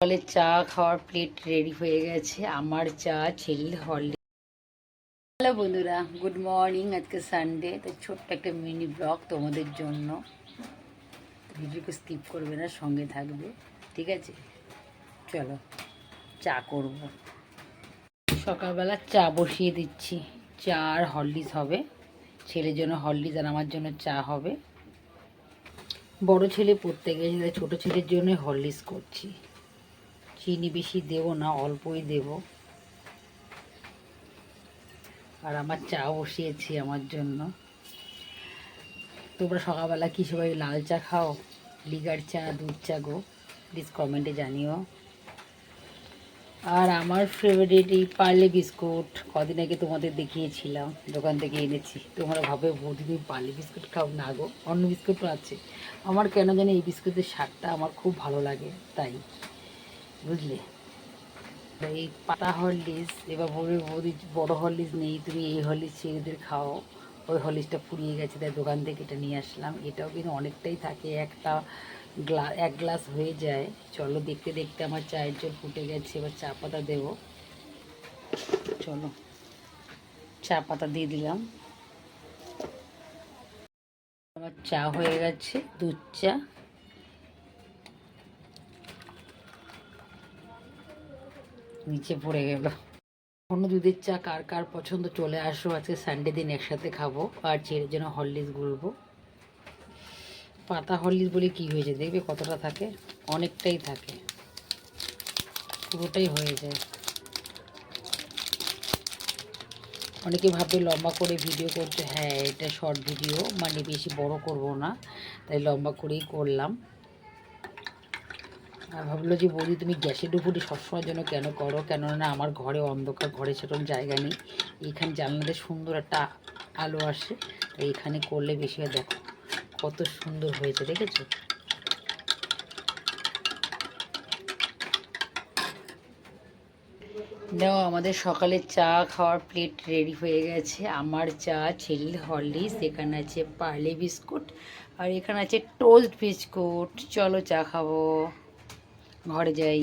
সকালে চা খাওয়ার প্লেট রেডি হয়ে গেছে। আমার চা ছেলের হলডে হ্যালো বন্ধুরা গুড মর্নিং আজকে সানডে তো ছোট্ট একটা মিনি ব্লগ তোমাদের জন্য। ভিডিওকে স্কিপ করবে না, সঙ্গে থাকবে। ঠিক আছে? চলো, চা করব। সকালবেলা চা বসিয়ে দিচ্ছি। চা আর হরলিক্স হবে। ছেলের জন্য হরলিক্স আর আমার জন্য চা হবে। বড় ছেলে পড়তে গেছে ছোটো ছেলের জন্য হরলিক্স করছি। চিনি বেশি দেবো না, অল্পই দেব। আর আমার চা বসিয়েছি আমার জন্য। তোমরা সকালবেলা কি সবাই লাল চা খাও? লিগার চা, দুধ চা গো প্লিজ কমেন্টে জানিও। আর আমার ফেভারিট এই পার্লে বিস্কুট, কদিন আগে তোমাদের দেখিয়েছিলাম, দোকান থেকে এনেছি। তোমরা ভাবে বৌদি তুমি পার্লে বিস্কুট খাও না গো, অন্য বিস্কুটও আছে। আমার কেন জানি এই বিস্কুটের স্বাদটা আমার খুব ভালো লাগে, তাই। বুঝলে? এই পাতা হরলিক্স, এবার বলবে বৌদি বড় হরলিক্স নেই, তুমি এই হরলিক্স ছেলেদের খাও। ওই হরলিক্সটা ফুরিয়ে গেছে, তাই দোকান থেকে এটা নিয়ে আসলাম। এটাও কিন্তু অনেকটাই থাকে, একটা গ্লা, এক গ্লাস হয়ে যায়। চলো দেখতে দেখতে আমার চায়ের জল ফুটে গেছে, এবার চা পাতা দেবো। চলো, চা পাতা দিয়ে দিলাম। আমার চা হয়ে গেছে, দুধ চা। নিচে পড়ে গেল। অন্য দুধের চা কার কার পছন্দ চলে আসো, আজকে সানডে দিন একসাথে খাব আর ছেলের যেন হরলিক্স গুলবো। পাতা হরলিক্স বলে কি হয়েছে দেখবে কতটা থাকে? অনেকটাই থাকে। পুরোটাই হয়ে যায়। অনেকে ভাববে লম্বা করে ভিডিও করছে হ্যাঁ এটা শর্ট ভিডিও মানে বেশি বড় করব না। তাই লম্বা করেই করলাম। আর ভাবলো যে বৌদি, তুমি গ্যাসের উপরে সবসময় জন্য কেন করো? কেননা আমার ঘরে অন্ধকার, ঘরে সেরকম জায়গা নেই। এখানে জানলাতে সুন্দর একটা আলো আসে। তাই এখানে করলে বেশি দেখো, কত সুন্দর হয়েছে, দেখেছ? দেখো আমাদের সকালে চা খাওয়ার প্লেট রেডি হয়ে গেছে। আমার চা ছেলের হরলিক্স এখানে আছে পার্লে বিস্কুট আর এখানে আছে টোস্ট বিস্কুট চলো চা খাব। ঘরে যাই।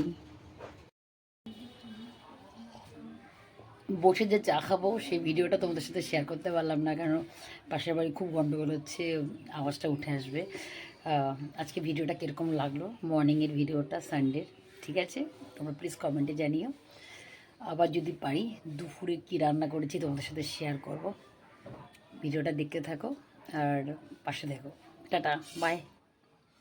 বসে যে চা খাব, সেই ভিডিওটা তোমাদের সাথে শেয়ার করতে পারলাম না, কারণ পাশের বাড়ি খুব গন্ডগোল হচ্ছে, আওয়াজটা উঠে আসবে। আজকে ভিডিওটা কীরকম লাগল? মর্নিংয়ের ভিডিওটা সানডের ঠিক আছে? তোমরা প্লিজ কমেন্টে জানিও। আবার যদি পারি, দুপুরে কি রান্না করেছি তোমাদের সাথে শেয়ার করব। ভিডিওটা দেখতে থাকো, আর পাশে দেখো। Tata bye